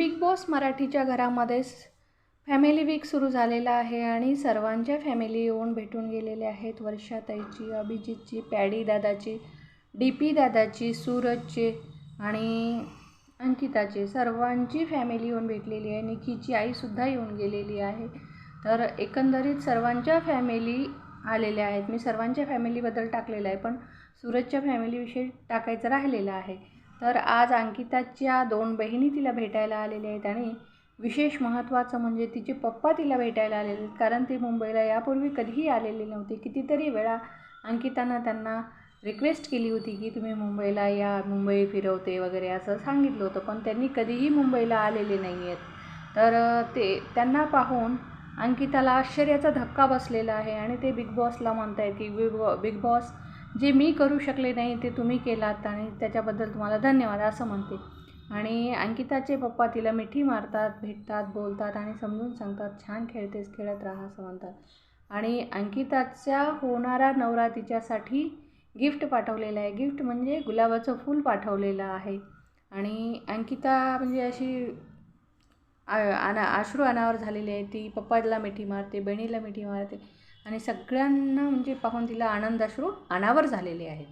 Big boss मराठीच्या घरामध्ये family weak सुरू झालेला आहे आणि सर्वांच्या फॅमिली येऊन भेटून गेलेले आहेत. वर्षाताईची अभिजितची पॅडी दादाची डी पी दादाची सूरजचे आणि अंकिताची. सर्वांची फॅमिली येऊन भेटलेली आहे. निखीची आईसुद्धा येऊन गेलेली आहे. तर एकंदरीत सर्वांच्या फॅमिली आलेल्या आहेत. मी सर्वांच्या फॅमिलीबद्दल टाकलेलं आहे पण सूरजच्या फॅमिलीविषयी टाकायचं राहिलेलं आहे. तर आज अंकिताच्या दोन बहिणी तिला भेटायला आलेल्या आहेत आणि विशेष महत्त्वाचं म्हणजे तिचे पप्पा तिला भेटायला आलेले आहेत. कारण ती मुंबईला यापूर्वी कधीही आलेली नव्हती. कितीतरी वेळा अंकितानं त्यांना रिक्वेस्ट केली होती की तुम्ही मुंबईला या मुंबई फिरवते वगैरे असं सांगितलं होतं. पण त्यांनी कधीही मुंबईला आलेले नाही आहेत. तर ते त्यांना पाहून अंकिताला आश्चर्याचा धक्का बसलेला आहे आणि ते बिग बॉसला म्हणत आहेत की बिग बॉ बिग बॉस जे मी करू शकले नाही ते तुम्ही केलात आणि त्याच्याबद्दल तुम्हाला धन्यवाद असं म्हणते. आणि अंकिताचे पप्पा तिला मिठी मारतात भेटतात बोलतात आणि समजून सांगतात छान खेळतेस खेळत राहा असं म्हणतात. आणि अंकिताच्या होणारा नवरा तिच्यासाठी गिफ्ट पाठवलेलं आहे. गिफ्ट म्हणजे गुलाबाचं फूल पाठवलेलं आहे. आणि अंकिता म्हणजे अशी अना अश्रू अनावर झालेली आहे. ती पप्पाला मिठी मारते बहिणीला मिठी मारते. आणि सगळ्यांना म्हणजे पाहून तिला आनंदाश्रू अनावर झालेले आहेत.